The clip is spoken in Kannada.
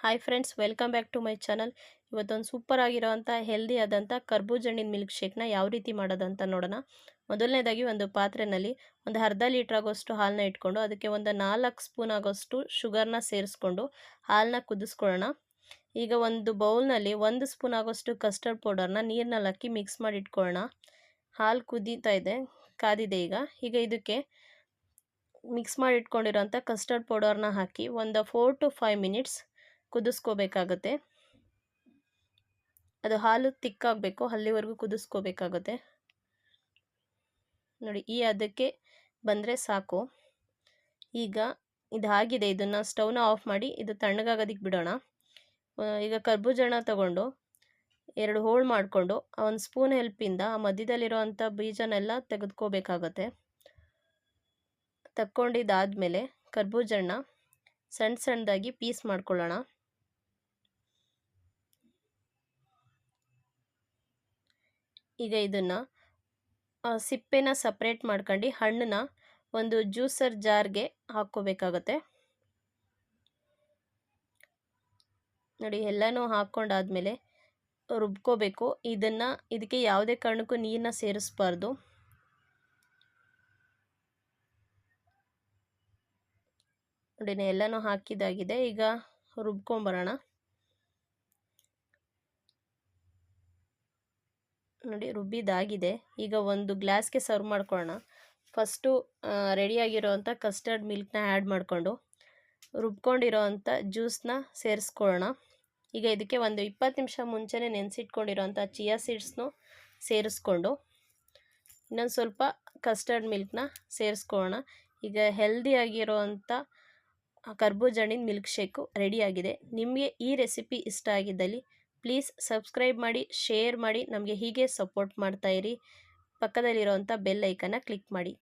Hi friends welcome back to my channel ಇವತ್ತೊಂದು ಸೂಪರ್ ಆಗಿರೋವಂಥ ಹೆಲ್ದಿ ಆದಂಥ ಕರ್ಬೂಜಣ್ಣಿನ ಮಿಲ್ಕ್ ಶೇಕ್ನ ಯಾವ ರೀತಿ ಮಾಡೋದಂತ ನೋಡೋಣ. ಮೊದಲನೇದಾಗಿ ಒಂದು ಪಾತ್ರೆಯಲ್ಲಿ ಒಂದು ಅರ್ಧ ಲೀಟ್ರ್ ಆಗೋಷ್ಟು ಹಾಲನ್ನ ಇಟ್ಕೊಂಡು, ಅದಕ್ಕೆ ಒಂದು ನಾಲ್ಕು ಸ್ಪೂನ್ ಆಗೋಷ್ಟು ಶುಗರ್ನ ಸೇರಿಸ್ಕೊಂಡು ಹಾಲನ್ನ ಕುದಿಸ್ಕೊಳ್ಳೋಣ. ಈಗ ಒಂದು ಬೌಲ್ನಲ್ಲಿ ಒಂದು ಸ್ಪೂನ್ ಆಗೋಷ್ಟು ಕಸ್ಟರ್ಡ್ ಪೌಡರ್ನ ನೀರಿನಲ್ಲಿ ಹಾಕಿ ಮಿಕ್ಸ್ ಮಾಡಿ ಇಟ್ಕೊಳ್ಳೋಣ. ಹಾಲು ಕುದೀತಾ ಇದೆ, ಕಾದಿದೆ ಈಗ. ಈಗ ಇದಕ್ಕೆ ಮಿಕ್ಸ್ ಮಾಡಿ ಇಟ್ಕೊಂಡಿರೋಂಥ ಕಸ್ಟರ್ಡ್ ಪೌಡರ್ನ ಹಾಕಿ ಒಂದು ಫೋರ್ ಟು ಫೈವ್ ಮಿನಿಟ್ಸ್ ಕುದಿಸ್ಕೋಬೇಕಾಗತ್ತೆ. ಅದು ಹಾಲು ತಿಕ್ಕಾಗಬೇಕು, ಅಲ್ಲಿವರೆಗೂ ಕುದಿಸ್ಕೋಬೇಕಾಗುತ್ತೆ. ನೋಡಿ, ಈ ಅದಕ್ಕೆ ಬಂದರೆ ಸಾಕು. ಈಗ ಇದಾಗಿದೆ, ಇದನ್ನು ಸ್ಟವ್ನ ಆಫ್ ಮಾಡಿ ಇದು ತಣ್ಣಗಾಗೋದಕ್ಕೆ ಬಿಡೋಣ. ಈಗ ಕರ್ಬೂಜಣ ತಗೊಂಡು ಎರಡು ಹೋಳು ಮಾಡಿಕೊಂಡು ಒಂದು ಸ್ಪೂನ್ ಹೆಲ್ಪಿಂದ ಆ ಮಧ್ಯದಲ್ಲಿರೋವಂಥ ಬೀಜನೆಲ್ಲ ತೆಗೆದುಕೋಬೇಕಾಗತ್ತೆ. ತಕ್ಕೊಂಡಿದ್ದಾದಮೇಲೆ ಕರ್ಬೂಜಣ್ಣ ಸಣ್ಣ ಸಣ್ಣದಾಗಿ ಪೀಸ್ ಮಾಡ್ಕೊಳ್ಳೋಣ. ಈಗ ಇದನ್ನು ಸಿಪ್ಪೆನ ಸಪ್ರೇಟ್ ಮಾಡ್ಕೊಂಡು ಹಣ್ಣನ್ನ ಒಂದು ಜ್ಯೂಸರ್ ಜಾರ್ಗೆ ಹಾಕ್ಕೋಬೇಕಾಗತ್ತೆ. ನೋಡಿ, ಎಲ್ಲನೂ ಹಾಕ್ಕೊಂಡಾದಮೇಲೆ ರುಬ್ಕೋಬೇಕು. ಇದನ್ನು, ಇದಕ್ಕೆ ಯಾವುದೇ ಕಾರಣಕ್ಕೂ ನೀರನ್ನ ಸೇರಿಸ್ಬಾರ್ದು. ನೋಡಿ ಎಲ್ಲನೂ ಹಾಕಿದಾಗಿದೆ ಈಗ ರುಬ್ಕೊಂಬರೋಣ. ನೋಡಿ ರುಬ್ಬಿದಾಗಿದೆ ಈಗ ಒಂದು ಗ್ಲಾಸ್ಗೆ ಸರ್ವ್ ಮಾಡ್ಕೊಳ್ಳೋಣ. ಫಸ್ಟು ರೆಡಿಯಾಗಿರೋವಂಥ ಕಸ್ಟರ್ಡ್ ಮಿಲ್ಕ್ನ ಆ್ಯಡ್ ಮಾಡಿಕೊಂಡು ರುಬ್ಕೊಂಡಿರೋ ಅಂಥ ಜ್ಯೂಸನ್ನ ಸೇರಿಸ್ಕೊಳ್ಳೋಣ. ಈಗ ಇದಕ್ಕೆ ಒಂದು ಇಪ್ಪತ್ತು ನಿಮಿಷ ಮುಂಚೆನೇ ನೆನೆಸಿಟ್ಕೊಂಡಿರೋಂಥ ಚಿಯಾ ಸೀಡ್ಸ್ನು ಸೇರಿಸ್ಕೊಂಡು, ಇನ್ನೊಂದು ಸ್ವಲ್ಪ ಕಸ್ಟರ್ಡ್ ಮಿಲ್ಕ್ನ ಸೇರಿಸ್ಕೊಳ್ಳೋಣ. ಈಗ ಹೆಲ್ದಿಯಾಗಿರೋವಂಥ ಕರ್ಬೂಜ ಹಣ್ಣಿನ ಮಿಲ್ಕ್ ಶೇಕು ರೆಡಿಯಾಗಿದೆ. ನಿಮಗೆ ಈ ರೆಸಿಪಿ ಇಷ್ಟ ಆಗಿದ್ದಲ್ಲಿ ಪ್ಲೀಸ್ ಸಬ್ಸ್ಕ್ರೈಬ್ ಮಾಡಿ ಶೇರ್ ಮಾಡಿ ನಮಗೆ ಹೀಗೆ ಸಪೋರ್ಟ್ ಮಾಡ್ತಾಯಿರಿ ಪಕ್ಕದಲ್ಲಿರೋವಂಥ ಬೆಲ್ ಐಕನ್ನ ಕ್ಲಿಕ್ ಮಾಡಿ.